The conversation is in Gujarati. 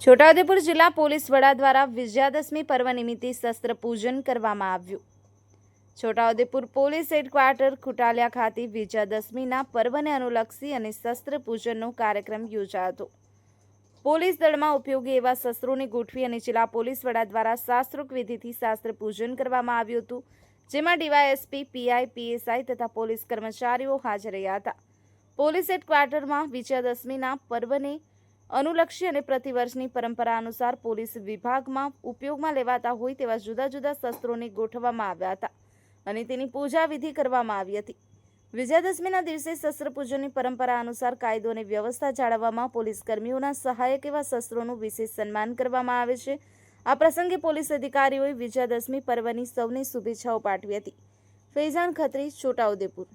છોટાઉદેપુર જિલ્લા પોલીસ વડા દ્વારા વિજયાદશમી પર્વ નિમિત્તે શસ્ત્ર પૂજન કરવામાં આવ્યું. છોટાઉદેપુર પોલીસ હેડક્વાર્ટર ખુટાલિયા ખાતે વિજયાદશમીના પર્વને અનુલક્ષી અને શસ્ત્ર પૂજનનો કાર્યક્રમ યોજાયો પોલીસ દળમાં ઉપયોગી એવા શસ્ત્રોને ગોઠવી અને જિલ્લા પોલીસ વડા દ્વારા શાસ્ત્રોક વિધિથી શાસ્ત્ર પૂજન કરવામાં આવ્યું હતું, જેમાં ડીવાયએસપી, પીઆઈ, પીએસઆઈ તથા પોલીસ કર્મચારીઓ હાજર રહ્યા હતા. પોલીસ હેડક્વાર્ટરમાં વિજયાદશમીના પર્વને અનુલક્ષી અને પ્રતિવર્ષની પરંપરા અનુસાર પોલીસ વિભાગમાં ઉપયોગમાં લેવાતા હોય તેવા જુદા જુદા શસ્ત્રોને ગોઠવવામાં આવ્યા હતા અને તેની પૂજા વિધિ કરવામાં આવી હતી. વિજયાદશમીના દિવસે શસ્ત્ર પૂજનની પરંપરા અનુસાર કાયદો અને વ્યવસ્થા જાળવવામાં પોલીસ કર્મીઓના સહાયક એવા શસ્ત્રોનું વિશેષ સન્માન કરવામાં આવે છે. આ પ્રસંગે પોલીસ અધિકારીઓએ વિજયાદશમી પર્વની સૌને શુભેચ્છાઓ પાઠવી હતી. ફૈઝાન ખત્રી, છોટાઉદેપુર.